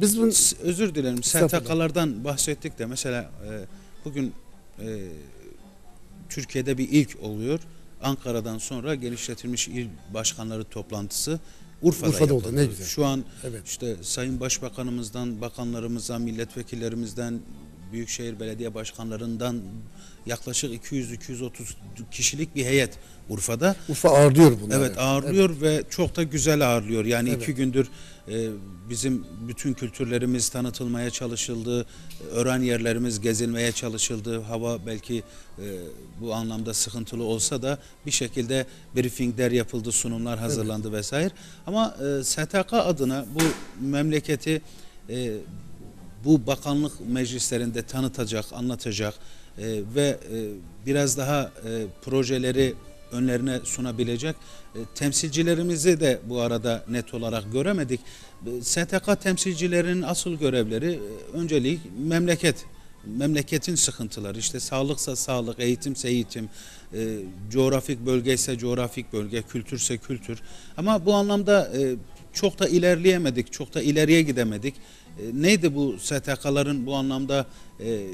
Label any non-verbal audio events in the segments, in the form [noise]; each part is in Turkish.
Biz bunu Özür dilerim. STK'lardan bahsettik de mesela e, bugün e, Türkiye'de bir ilk oluyor. Ankara'dan sonra genişletilmiş il başkanları toplantısı Urfa'da, Urfa'da oldu, ne güzel. Şu an evet. işte Sayın Başbakanımızdan, bakanlarımızdan, milletvekillerimizden, Büyükşehir Belediye Başkanlarından yaklaşık 200-230 kişilik bir heyet Urfa'da. Urfa ağırlıyor bunları. Evet ağırlıyor ve çok da güzel ağırlıyor. Yani Evet. iki gündür e, bizim bütün kültürlerimiz tanıtılmaya çalışıldı. Öğren yerlerimiz gezilmeye çalışıldı. Hava belki e, bu anlamda sıkıntılı olsa da bir şekilde briefingler yapıldı, sunumlar hazırlandı vesaire. Ama e, STK adına bu memleketi e, bu bakanlık meclislerinde tanıtacak, anlatacak e, ve e, biraz daha e, projeleri önlerine sunabilecek e, temsilcilerimizi de bu arada net olarak göremedik. E, STK temsilcilerinin asıl görevleri e, önceliği memleket memleketin sıkıntıları işte sağlıksa sağlık, eğitimse eğitim, e, coğrafik bölge ise coğrafik bölge, kültürse kültür. Ama bu anlamda e, çok da ilerleyemedik, çok da ileriye gidemedik. E, neydi bu STK'ların bu anlamda e,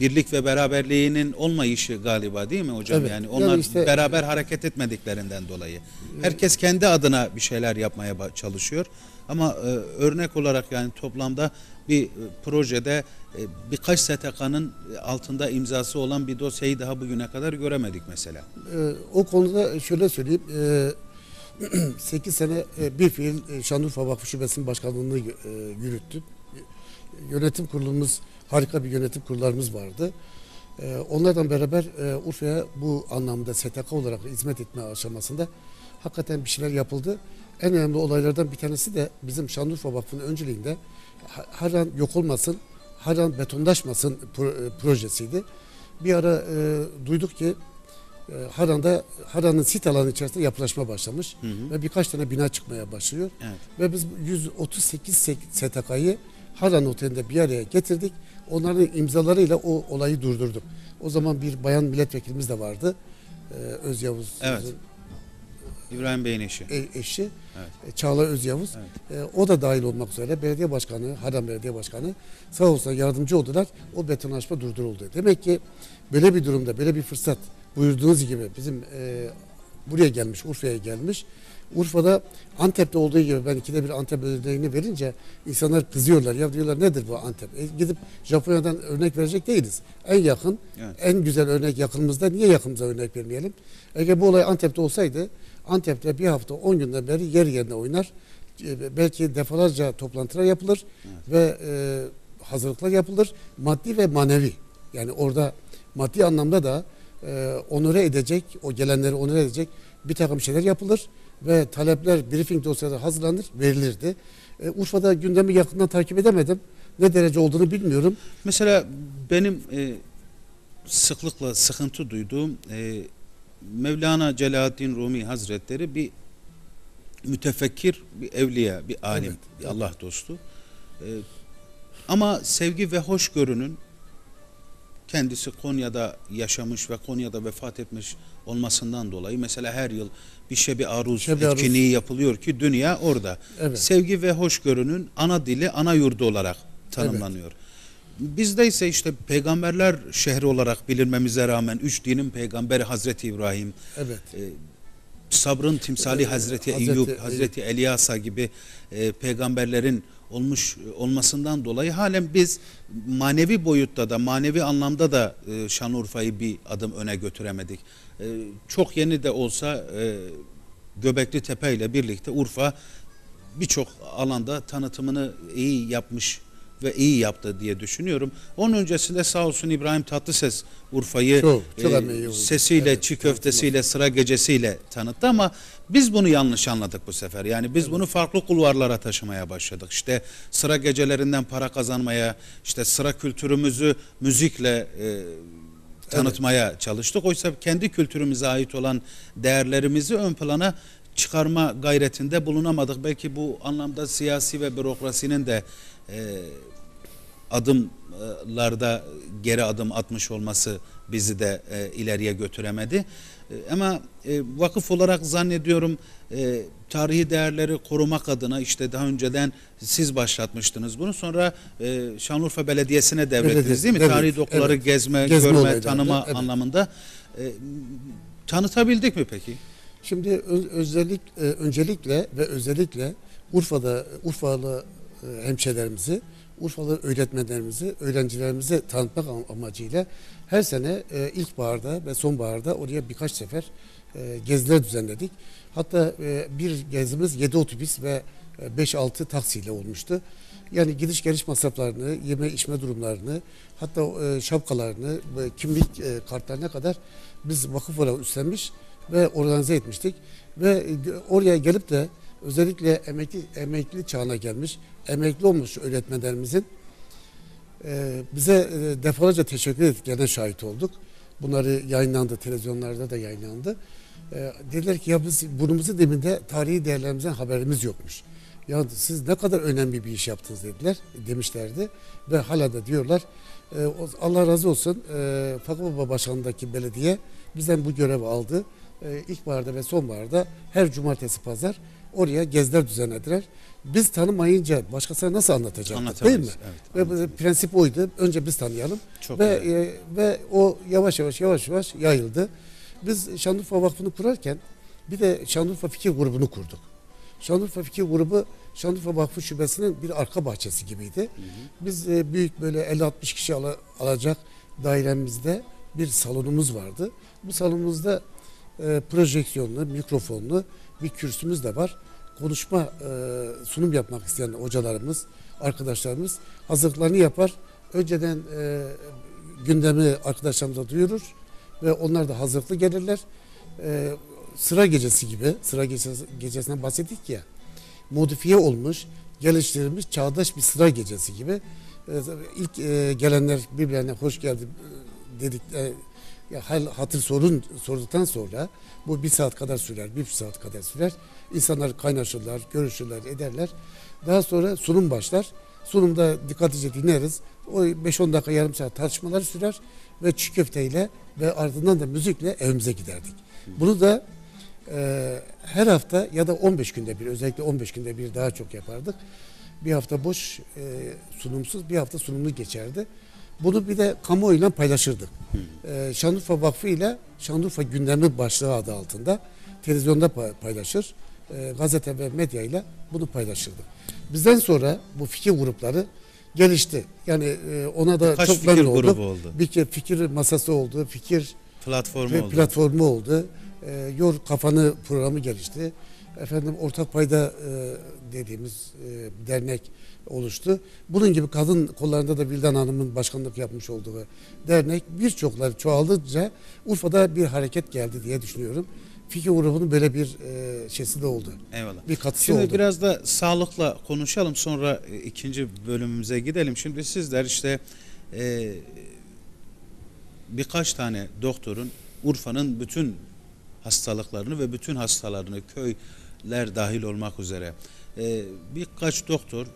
birlik ve beraberliğinin olmayışı galiba değil mi hocam? Evet. Yani Yani onlar işte- beraber hareket etmediklerinden dolayı. Herkes kendi adına bir şeyler yapmaya çalışıyor. Ama e, örnek olarak yani toplamda bir e, projede e, birkaç STK'nın altında imzası olan bir dosyayı daha bugüne kadar göremedik mesela. Ee, o konuda şöyle söyleyeyim. [clears throat] Ee, 8 sene e, bir fiil e, Şanlıurfa Vakfı Şubesi'nin başkanlığını e, yürüttüm. Yönetim kurulumuz, harika bir yönetim kurullarımız vardı. Ee, onlardan beraber e, Urfa'ya bu anlamda STK olarak hizmet etme aşamasında hakikaten bir şeyler yapıldı. En önemli olaylardan bir tanesi de bizim Şanlıurfa Vakfı'nın önceliğinde her an yok olmasın, her an betonlaşmasın e, projesiydi. Bir ara e, duyduk ki e, Haran'da Haran'ın sit alanı içerisinde yapılaşma başlamış Hı hı. ve birkaç tane bina çıkmaya başlıyor. Evet. Ve biz 138 sek- STK'yı Haran Oteli'nde bir araya getirdik. Onların imzalarıyla o olayı durdurduk. O zaman bir bayan milletvekilimiz de vardı. Ee, Öz Yavuz Evet. İbrahim Bey'in eşi. e- eşi Evet. e, Çağla Öz Yavuz. Evet. E, o da dahil olmak üzere belediye başkanı, Haran Belediye Başkanı sağ olsun yardımcı oldular. O betonlaşma durduruldu. Demek ki böyle bir durumda, böyle bir fırsat buyurduğunuz gibi bizim e, buraya gelmiş, Urfa'ya gelmiş. Urfa'da Antep'te olduğu gibi ben ikide bir Antep örneğini verince insanlar kızıyorlar. Ya diyorlar nedir bu Antep? E, gidip Japonya'dan örnek verecek değiliz. En yakın, Evet. en güzel örnek yakınımızda. Niye yakınımıza örnek vermeyelim? Eğer bu olay Antep'te olsaydı Antep'te bir hafta 10 günden beri yer yerine oynar. E, Belki defalarca toplantılar yapılır ve e, hazırlıklar yapılır. Maddi ve manevi. Yani orada maddi anlamda da e, onore edecek, o gelenleri onore edecek bir takım şeyler yapılır ve talepler briefing dosyaları hazırlanır, verilirdi. E, Urfa'da gündemi yakından takip edemedim. Ne derece olduğunu bilmiyorum. Mesela benim e, sıklıkla sıkıntı duyduğum e, Mevlana Celaleddin Rumi Hazretleri bir mütefekkir, bir evliya, bir alim, Evet, bir evet. Allah dostu. E, ama sevgi ve hoşgörünün kendisi Konya'da yaşamış ve Konya'da vefat etmiş olmasından dolayı mesela her yıl bir şebi aruz Şebi aruz. etkinliği yapılıyor ki dünya orada. Evet. Sevgi ve hoşgörünün ana dili, ana yurdu olarak tanımlanıyor. Bizde ise işte peygamberler şehri olarak bilinmemize rağmen üç dinin peygamberi Hazreti İbrahim, Evet. e, sabrın timsali Hazreti Eyyub. Hazreti Elyasa gibi e, peygamberlerin olmuş olmasından dolayı halen biz manevi boyutta da manevi anlamda da e, Şanlıurfa'yı bir adım öne götüremedik. E, çok yeni de olsa e, Göbekli Tepe ile birlikte Urfa birçok alanda tanıtımını iyi yapmış ve iyi yaptı diye düşünüyorum. Onun öncesinde sağ olsun İbrahim Tatlıses Urfa'yı Çok, çok e, sesiyle, Evet, çiğ köftesiyle, sıra gecesiyle tanıttı ama biz bunu yanlış anladık bu sefer. Yani biz bunu farklı kulvarlara taşımaya başladık. İşte sıra gecelerinden para kazanmaya, işte sıra kültürümüzü müzikle e, tanıtmaya çalıştık. Oysa kendi kültürümüze ait olan değerlerimizi ön plana çıkarma gayretinde bulunamadık. Belki bu anlamda siyasi ve bürokrasinin de e, adımlarda geri adım atmış olması bizi de e, ileriye götüremedi. E, ama e, vakıf olarak zannediyorum e, tarihi değerleri korumak adına işte daha önceden siz başlatmıştınız bunu. Sonra e, Şanlıurfa Belediyesi'ne devrettiniz Belediye- değil mi? evet, Tarihi dokuları evet. gezme, Gezme görme, olaylarında, tanıma evet. anlamında. E, tanıtabildik mi peki? Şimdi ö- özellik e, öncelikle ve özellikle Urfa'da Urfalı e, hemşehrilerimizi, Urfalı öğretmenlerimizi, öğrencilerimize tanıtmak am- amacıyla her sene e, ilkbaharda ve sonbaharda oraya birkaç sefer e, geziler düzenledik. Hatta e, bir gezimiz 7 otobüs ve e, 5-6 taksiyle olmuştu. Yani gidiş geliş masraflarını, yeme içme durumlarını, hatta e, şapkalarını, kimlik e, kartlarına kadar biz vakıf olarak üstlenmiş ve organize etmiştik. Ve e, oraya gelip de özellikle emekli, emekli çağına gelmiş, emekli olmuş öğretmenlerimizin e, bize e, defalarca teşekkür ettiklerine şahit olduk. Bunları yayınlandı, televizyonlarda da yayınlandı. E, dediler ki ya biz burnumuzun dibinde tarihi değerlerimizden haberimiz yokmuş. Ya siz ne kadar önemli bir iş yaptınız dediler, demişlerdi. Ve hala da diyorlar. E, Allah razı olsun e, Fakı Baba Başkanı'ndaki belediye bizden bu görevi aldı. E, ilkbaharda ve sonbaharda her cumartesi pazar oraya geziler düzenlediler. Biz tanımayınca başkasına nasıl anlatacaktık değil mi? Evet, Ve prensip oydu. Önce biz tanıyalım. Çok ve e, ve o yavaş yavaş yavaş yavaş yayıldı. Biz Şanlıurfa Vakfı'nı kurarken bir de Şanlıurfa Fikir Grubu'nu kurduk. Şanlıurfa Fikir Grubu Şanlıurfa Vakfı Şubesi'nin bir arka bahçesi gibiydi. Biz e, büyük böyle 50-60 kişi ala- alacak dairemizde bir salonumuz vardı. Bu salonumuzda e, projeksiyonlu, mikrofonlu bir kürsümüz de var. Konuşma, e, sunum yapmak isteyen hocalarımız, arkadaşlarımız hazırlıklarını yapar. Önceden e, gündemi arkadaşlarımıza duyurur ve onlar da hazırlıklı gelirler. E, sıra gecesi gibi, sıra gecesi, gecesinden bahsettik ya, modifiye olmuş, geliştirilmiş çağdaş bir sıra gecesi gibi. E, ilk e, gelenler birbirlerine hoş geldi e, dedik. Ya hal hatır sorun sorduktan sonra bu bir saat kadar sürer, bir saat kadar sürer. İnsanlar kaynaşırlar, görüşürler, ederler. Daha sonra sunum başlar. Sunumda dikkatlice dinleriz. O 5-10 dakika yarım saat tartışmalar sürer ve çiğ köfteyle ve ardından da müzikle evimize giderdik. Bunu da e, her hafta ya da 15 günde bir özellikle 15 günde bir daha çok yapardık. Bir hafta boş e, sunumsuz bir hafta sunumlu geçerdi. Bunu bir de kamuoyuyla paylaşırdık. E, Şanlıurfa Vakfı ile Şanlıurfa Gündemi başlığı adı altında televizyonda pa- paylaşır. E, gazete ve medya ile bunu paylaşırdık. Bizden sonra bu fikir grupları gelişti. Yani e, ona da Kaç çok fikir memnun olduk. oldu? Bir kere fikir masası oldu, fikir Platformu oldu. platformu oldu. E, Yor Kafanı programı gelişti. Efendim Ortak Payda e, dediğimiz e, dernek oluştu. Bunun gibi kadın kollarında da Vildan Hanım'ın başkanlık yapmış olduğu dernek birçokları çoğaldıkça Urfa'da bir hareket geldi diye düşünüyorum. Fikir grubunun böyle bir e, şeysi de oldu. Eyvallah. Bir katısı Şimdi oldu. biraz da sağlıkla konuşalım sonra ikinci bölümümüze gidelim. Şimdi sizler işte e, birkaç tane doktorun Urfa'nın bütün hastalıklarını ve bütün hastalarını köyler dahil olmak üzere e, birkaç doktor e,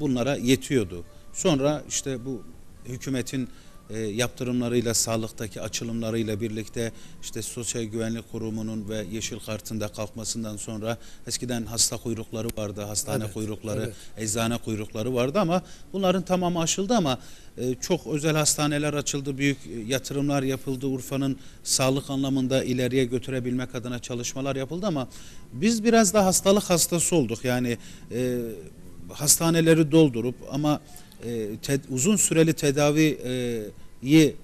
bunlara yetiyordu. Sonra işte bu hükümetin e, yaptırımlarıyla sağlıktaki açılımlarıyla birlikte işte Sosyal Güvenlik Kurumu'nun ve Yeşil Kart'ın da kalkmasından sonra eskiden hasta kuyrukları vardı, hastane Evet, kuyrukları, evet. eczane kuyrukları vardı ama bunların tamamı aşıldı ama e, çok özel hastaneler açıldı, büyük yatırımlar yapıldı. Urfa'nın sağlık anlamında ileriye götürebilmek adına çalışmalar yapıldı ama biz biraz da hastalık hastası olduk. Yani e, hastaneleri doldurup ama e, te- uzun süreli tedaviyi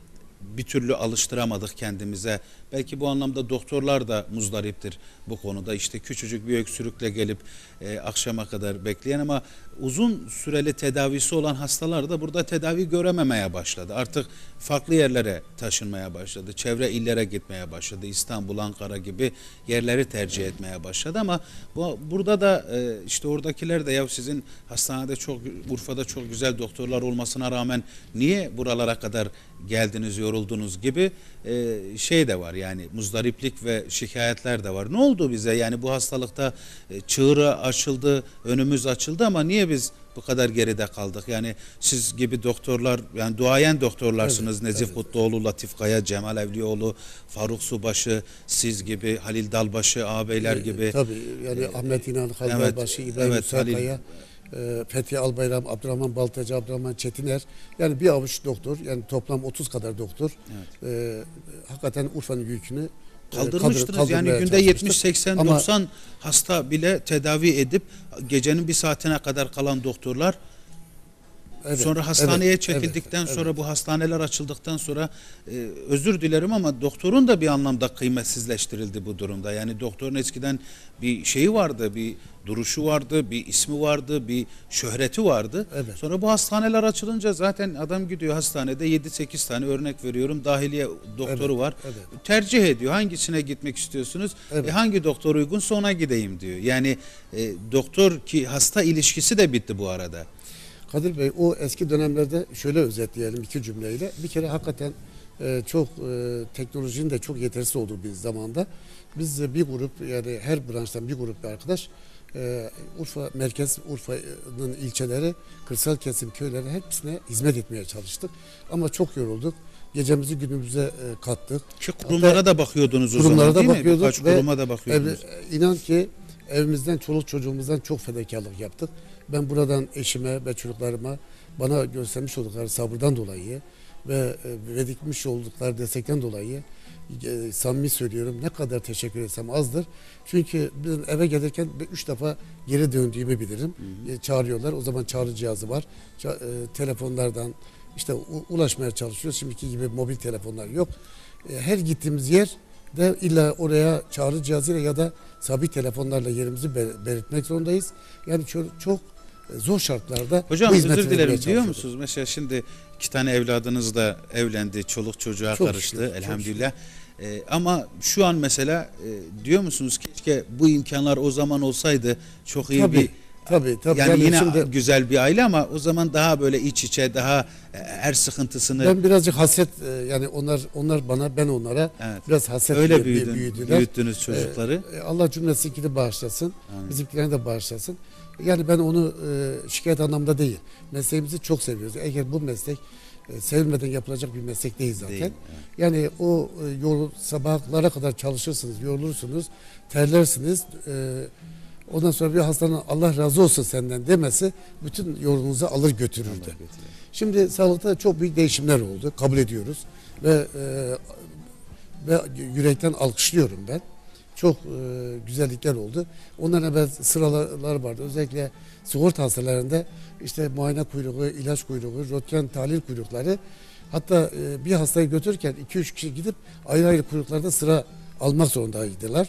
bir türlü alıştıramadık kendimize. Belki bu anlamda doktorlar da muzdariptir bu konuda. İşte küçücük bir öksürükle gelip e, akşama kadar bekleyen ama uzun süreli tedavisi olan hastalar da burada tedavi görememeye başladı. Artık farklı yerlere taşınmaya başladı. Çevre illere gitmeye başladı. İstanbul, Ankara gibi yerleri tercih etmeye başladı ama bu, burada da e, işte oradakiler de ya sizin hastanede çok Urfa'da çok güzel doktorlar olmasına rağmen niye buralara kadar geldiniz yoruldunuz gibi e, şey de var. yani muzdariplik ve şikayetler de var. Ne oldu bize? Yani bu hastalıkta e, çığırı açıldı, önümüz açıldı ama niye biz bu kadar geride kaldık? Yani siz gibi doktorlar, yani duayen doktorlarsınız. Evet, Nezih evet. Kutluoğlu, Latif Kaya, Cemal Evlioğlu, Faruk Subaşı, siz gibi, Halil Dalbaşı, ağabeyler gibi. Tabii yani Ahmet İnan, Halil evet, Albaşı, İbrahim evet, evet, Kaya, e, Fethi Albayram, Abdurrahman Baltacı, Abdurrahman Çetiner. Yani bir avuç doktor, yani toplam 30 kadar doktor. E, hakikaten Urfa'nın yükünü e, Kaldırmıştınız kaldır- yani günde çalışmıştık. 70 80 Ama 90 hasta bile tedavi edip gecenin bir saatine kadar kalan doktorlar evet, sonra hastaneye evet, çekildikten evet, sonra bu hastaneler açıldıktan sonra e, özür dilerim ama doktorun da bir anlamda kıymetsizleştirildi bu durumda. Yani doktorun eskiden bir şeyi vardı, bir duruşu vardı, bir ismi vardı, bir şöhreti vardı. Evet. Sonra bu hastaneler açılınca zaten adam gidiyor hastanede 7-8 tane örnek veriyorum dahiliye doktoru Evet, var. evet. Tercih ediyor. Hangisine gitmek istiyorsunuz? Evet. E, hangi doktor uygunsa ona gideyim diyor. Yani e, doktor ki hasta ilişkisi de bitti bu arada. Kadir Bey o eski dönemlerde şöyle özetleyelim iki cümleyle. Bir kere hakikaten e, çok e, teknolojinin de çok yetersiz olduğu bir zamanda biz de bir grup yani her branştan bir grup bir arkadaş e, Urfa merkez Urfa'nın ilçeleri, kırsal kesim köyleri hepsine hizmet etmeye çalıştık. Ama çok yorulduk. Gecemizi günümüze e, kattık. Ki kurumlara da bakıyordunuz o zaman Kurumlara da değil mi? Birkaç kuruma da bakıyordunuz. Ev, inan ki evimizden çoluk çocuğumuzdan çok fedakarlık yaptık. Ben buradan eşime ve çocuklarıma bana göstermiş oldukları sabırdan dolayı ve verdikmiş oldukları destekten dolayı e, samimi söylüyorum ne kadar teşekkür etsem azdır. Çünkü ben eve gelirken üç defa geri döndüğümü bilirim. E, çağırıyorlar. O zaman çağrı cihazı var. Ça- e, telefonlardan işte ulaşmaya çalışıyoruz. Şimdiki gibi mobil telefonlar yok. E, her gittiğimiz yer de illa oraya çağrı cihazıyla ya da sabit telefonlarla yerimizi be- belirtmek zorundayız. Yani çok, çok zor şartlarda Hocam bu özür dilerim diyor musunuz? Mesela şimdi iki tane evladınız da evlendi, çoluk çocuğa Çok karıştı şükür, elhamdülillah. Ee, ama şu an mesela e, diyor musunuz keşke bu imkanlar o zaman olsaydı çok iyi Tabii, bir tabii, tabii. yani, Yani yine şimdi- güzel bir aile ama o zaman daha böyle iç içe daha e, her sıkıntısını Ben birazcık hasret e, yani onlar onlar bana ben onlara Evet. biraz hasret öyle büyü- büyüdün, büyüdüler. büyüttünüz çocukları. E, Allah cümlesinkini bağışlasın. Amin. Bizimkilerini de bağışlasın. Yani ben onu e, şikayet anlamda değil. Mesleğimizi çok seviyoruz. Eğer bu meslek e, sevilmeden yapılacak bir meslek değil zaten. Değil, evet. Yani o e, yol sabahlara kadar çalışırsınız, yorulursunuz, terlersiniz. E, ondan sonra bir hastanın Allah razı olsun senden demesi bütün yolunuzu alır götürürdü. Şimdi sağlıkta çok büyük değişimler oldu. Kabul ediyoruz. Ve e, ve yürekten alkışlıyorum ben. Çok e, güzellikler oldu. Ondan evvel sıralar vardı. Özellikle sigorta hastalarında işte muayene kuyruğu, ilaç kuyruğu, röntgen tahlil kuyrukları. Hatta e, bir hastayı götürürken 2-3 kişi gidip ayrı ayrı kuyruklarda sıra almak zorundaydılar.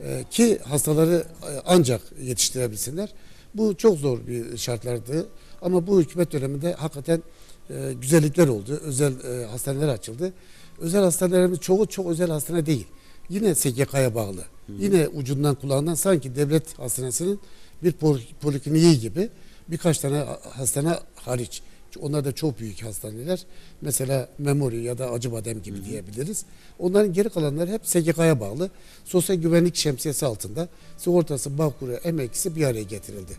E, ki hastaları e, ancak yetiştirebilsinler. Bu çok zor bir şartlardı. Ama bu hükümet döneminde hakikaten e, güzellikler oldu. Özel e, hastaneler açıldı. Özel hastanelerimiz çoğu çok özel hastane değil. Yine SGK'ya bağlı. Yine ucundan kulağından sanki devlet hastanesinin bir pol- polikliniği gibi birkaç tane hastane hariç. Onlar da çok büyük hastaneler. Mesela Memori ya da Acıbadem gibi diyebiliriz. Onların geri kalanları hep SGK'ya bağlı. Sosyal güvenlik şemsiyesi altında sigortası, bağkuru, emeklisi bir araya getirildi.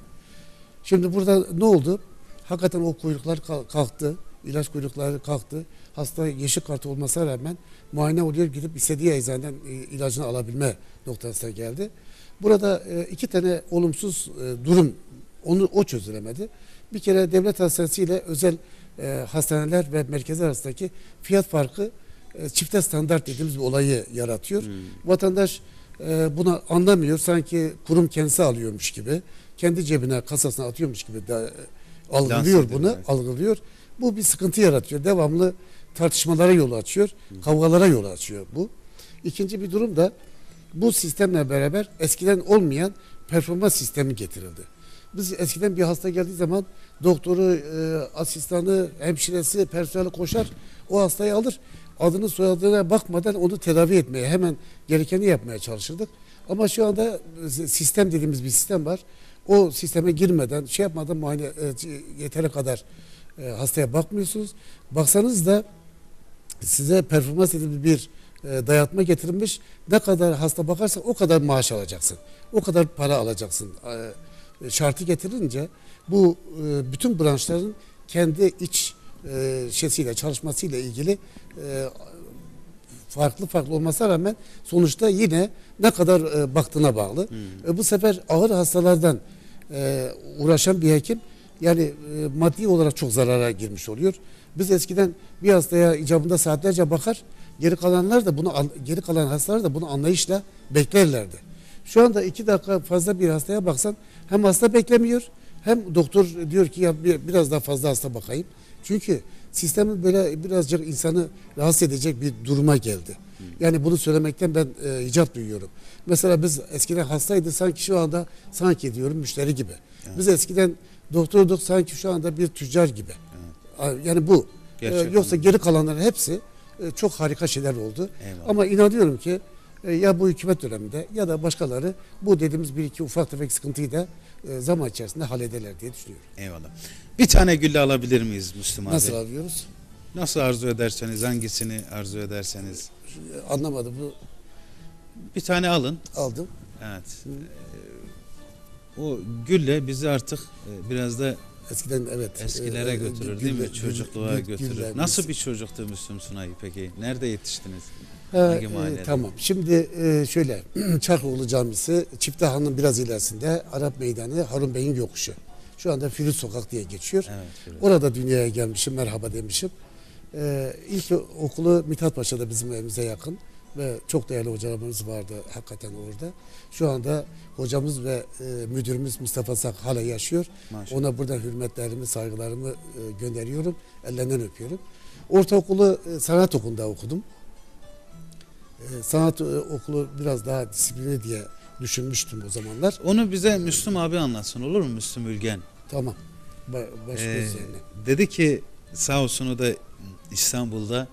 Şimdi burada ne oldu? Hakikaten o kuyruklar kal- kalktı. ilaç kuyrukları kalktı. Hasta yeşil kartı olmasına rağmen muayene oluyor gidip istediği eczaneden e, ilacını alabilme noktasına geldi. Burada e, iki tane olumsuz e, durum onu o çözülemedi. Bir kere devlet hastanesi ile özel hastaneler ve merkezler arasındaki fiyat farkı çifte standart dediğimiz bir olayı yaratıyor. Vatandaş e, buna anlamıyor. Sanki kurum kendisi alıyormuş gibi, kendi cebine, kasasına atıyormuş gibi de, algılıyor bunu, algılıyor. Bu bir sıkıntı yaratıyor. Devamlı tartışmalara yol açıyor, kavgalara yol açıyor bu. İkinci bir durum da bu sistemle beraber eskiden olmayan performans sistemi getirildi. Biz eskiden bir hasta geldiği zaman doktoru, e, asistanı, hemşiresi, personeli koşar, o hastayı alır. Adını soyadına bakmadan onu tedavi etmeye, hemen gerekeni yapmaya çalışırdık. Ama şu anda e, sistem dediğimiz bir sistem var. O sisteme girmeden, şey yapmadan muayene e, yeteri kadar e, hastaya bakmıyorsunuz. Baksanız da size performans dediğimiz bir e, dayatma getirilmiş. Ne kadar hasta bakarsan o kadar maaş alacaksın. O kadar para alacaksın. E, şartı getirince bu e, bütün branşların kendi iç şeysiyle çalışmasıyla ilgili farklı farklı olmasına rağmen sonuçta yine ne kadar baktığına bağlı. E, bu sefer ağır hastalardan uğraşan bir hekim yani e, maddi olarak çok zarara girmiş oluyor. Biz eskiden bir hastaya icabında saatlerce bakar, geri kalanlar da bunu geri kalan hastalar da bunu anlayışla beklerlerdi. Şu anda iki dakika fazla bir hastaya baksan hem hasta beklemiyor hem doktor diyor ki ya bir- biraz daha fazla hasta bakayım. Çünkü sistemin böyle birazcık insanı rahatsız edecek bir duruma geldi. Yani bunu söylemekten ben e, icap duyuyorum. Mesela biz eskiden hastaydı sanki şu anda sanki diyorum müşteri gibi. Biz eskiden doktorduk sanki şu anda bir tüccar gibi. Yani bu. Gerçekten. yoksa geri kalanların hepsi e, çok harika şeyler oldu. Eyvallah. Ama inanıyorum ki e, ya bu hükümet döneminde ya da başkaları bu dediğimiz bir iki ufak tefek sıkıntıyı da e, zaman içerisinde hallederler diye düşünüyorum. Eyvallah. Bir tane gülle alabilir miyiz Müslüm abi? Nasıl alıyoruz? Nasıl arzu ederseniz, hangisini arzu ederseniz. Anlamadım bu Bir tane alın. aldım. Evet. Ee, o gülle bizi artık e, biraz da Eskiden evet. eskilere e, götürür gül- değil mi? gül- Çocukluğa gül- götürür. güller, Nasıl bir çocuktu Müslüm Sunay peki? Nerede yetiştiniz? Ha, Hangi e, tamam. Şimdi e, şöyle [clears throat] Çarkoğlu Camisi Çiftehan'ın biraz ilerisinde Arap Meydanı Harun Bey'in yokuşu. Şu anda Firuz Sokak diye geçiyor. Evet. Orada dünyaya gelmişim, merhaba demişim. Ee, ilk okulu Mithat Paşa'da bizim evimize yakın ve çok değerli hocalarımız vardı hakikaten orada. Şu anda hocamız ve e, müdürümüz Mustafa Sak hala yaşıyor. Maşallah. Ona burada hürmetlerimi, saygılarımı e, gönderiyorum. Ellerinden öpüyorum. Ortaokulu e, sanat okulunda okudum. E, sanat e, okulu biraz daha disiplinli diye düşünmüştüm o zamanlar. Onu bize Müslüm abi anlatsın olur mu Müslüm Ülgen? Tamam. Ba baş Ee, göz yerine. dedi ki sağ olsun o da İstanbul'da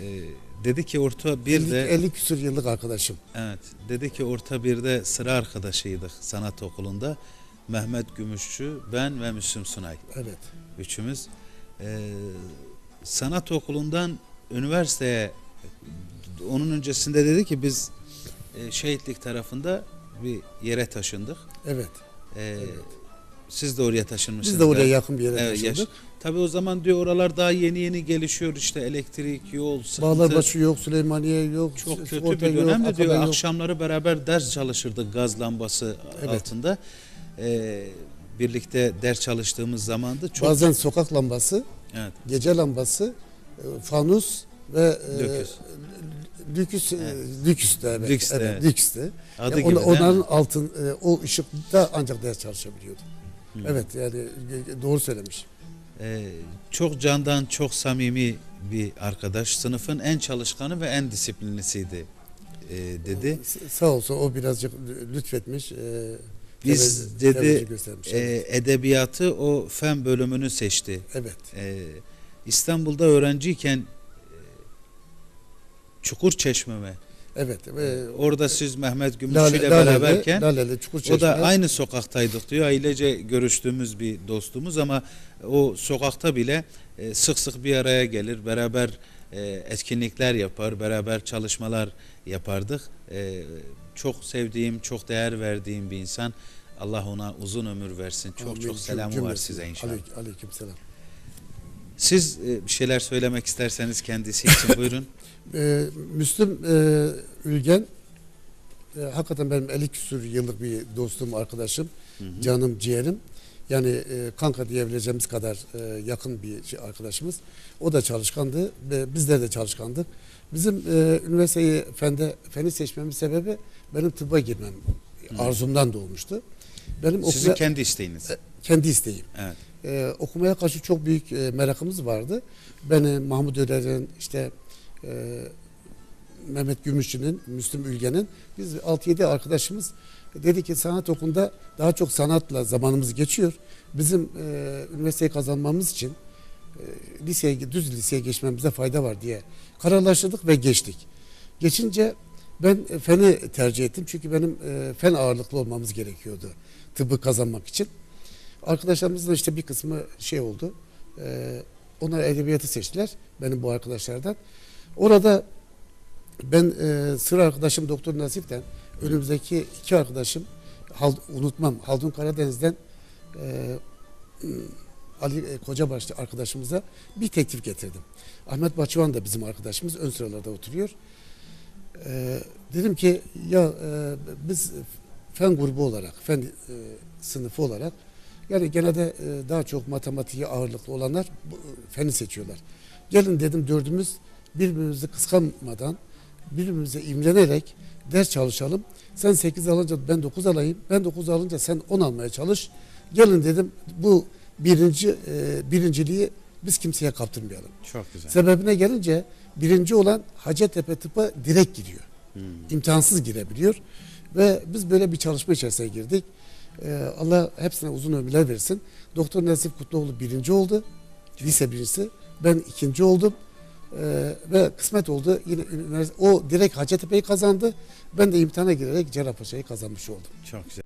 e, dedi ki orta bir 50, de 50 küsur yıllık arkadaşım. evet dedi ki orta birde sıra arkadaşıydık sanat okulunda. Mehmet Gümüşçü, ben ve Müslüm Sunay. Evet. üçümüz Ee, sanat okulundan üniversiteye onun öncesinde dedi ki biz e, şehitlik tarafında bir yere taşındık. Evet. Ee, Siz de oraya taşınmışsınız. Biz de oraya yakın bir yere Evet, yaş- taşındık. Tabii o zaman diyor oralar daha yeni yeni gelişiyor işte elektrik, yol, sıkıntı. Bağlarbaşı yok, Süleymaniye yok, çok kötü bir yok, dönemde Akaba diyor yok. akşamları beraber ders çalışırdık gaz lambası Evet. altında. Ee, birlikte ders çalıştığımız zamandı. Çok Bazen sokak lambası, evet. gece lambası, e, fanus ve e, Lüküs. lüküs, e, Evet. lüküste evet. Lükste, evet, evet. lükste. Adı Yani gibi onların altın e, o ışıkta ancak ders çalışabiliyordu. Hı. Evet yani doğru söylemiş. Ee, çok candan, çok samimi bir arkadaş. Sınıfın en çalışkanı ve en disiplinlisiydi ee, dedi. Sağ olsun o birazcık lütfetmiş. E, Biz teve- dedi e, edebiyatı o fen bölümünü seçti. evet. Ee, İstanbul'da öğrenciyken e, Çukur Çeşmeme. Evet. E, Orada siz Mehmet Lale, ile Laleli, beraberken Laleli, o da aynı sokaktaydık diyor. Ailece görüştüğümüz bir dostumuz ama o sokakta bile e, sık sık bir araya gelir. Beraber e, etkinlikler yapar, beraber çalışmalar yapardık. E, çok sevdiğim, çok değer verdiğim bir insan. Allah ona uzun ömür versin. Çok Amin. çok selamı var Cümlesi. size inşallah. Aleyküm, aleyküm selam. Siz e, bir şeyler söylemek isterseniz kendisi için [laughs] buyurun. Ee, Müslüm e, Ülgen e, hakikaten benim 50 küsur yıllık bir dostum, arkadaşım, Hı hı. canım, ciğerim. Yani e, kanka diyebileceğimiz kadar e, yakın bir şey, arkadaşımız. O da çalışkandı ve bizler de çalışkandık. Bizim e, üniversiteyi fende, feni seçmemin sebebi benim tıbba girmem arzumdan doğmuştu. Benim Sizin okula, kendi isteğiniz. kendi isteğim. Evet. Ee, okumaya karşı çok büyük e, merakımız vardı. Beni Mahmut Öder'in işte e, Mehmet Gümüşçü'nün, Müslüm Ülgen'in biz 6-7 arkadaşımız dedi ki sanat okulunda daha çok sanatla zamanımız geçiyor. Bizim e, üniversiteyi kazanmamız için e, liseye, düz liseye geçmemize fayda var diye kararlaştırdık ve geçtik. Geçince ben e, feni tercih ettim çünkü benim e, fen ağırlıklı olmamız gerekiyordu tıbbı kazanmak için. Arkadaşlarımızın işte bir kısmı şey oldu. E, onlar edebiyatı seçtiler. Benim bu arkadaşlardan. Orada Ben e, sıra arkadaşım Doktor Nasip'ten önümüzdeki iki arkadaşım Hal- unutmam Haldun Karadeniz'den e, Ali e, Kocabaşlı arkadaşımıza bir teklif getirdim. Ahmet Bahçıvan da bizim arkadaşımız ön sıralarda oturuyor. E, dedim ki ya e, biz fen grubu olarak, fen e, sınıfı olarak yani genelde e, daha çok matematiği ağırlıklı olanlar bu, e, feni seçiyorlar. Gelin dedim dördümüz birbirimizi kıskanmadan, birbirimize imrenerek ders çalışalım. Sen 8 alınca ben 9 alayım, ben 9 alınca sen 10 almaya çalış. Gelin dedim bu birinci e, birinciliği biz kimseye kaptırmayalım. Çok güzel. Sebebine gelince birinci olan Hacettepe tıpa direkt giriyor. Hmm. İmkansız girebiliyor. Ve biz böyle bir çalışma içerisine girdik. Ee, Allah hepsine uzun ömürler versin. Doktor Nasip Kutluoğlu birinci oldu. Lise birincisi. Ben ikinci oldum. Ee, ve kısmet oldu. Yine o direkt Hacettepe'yi kazandı. Ben de imtihana girerek Cerrahpaşa'yı kazanmış oldum. Çok güzel.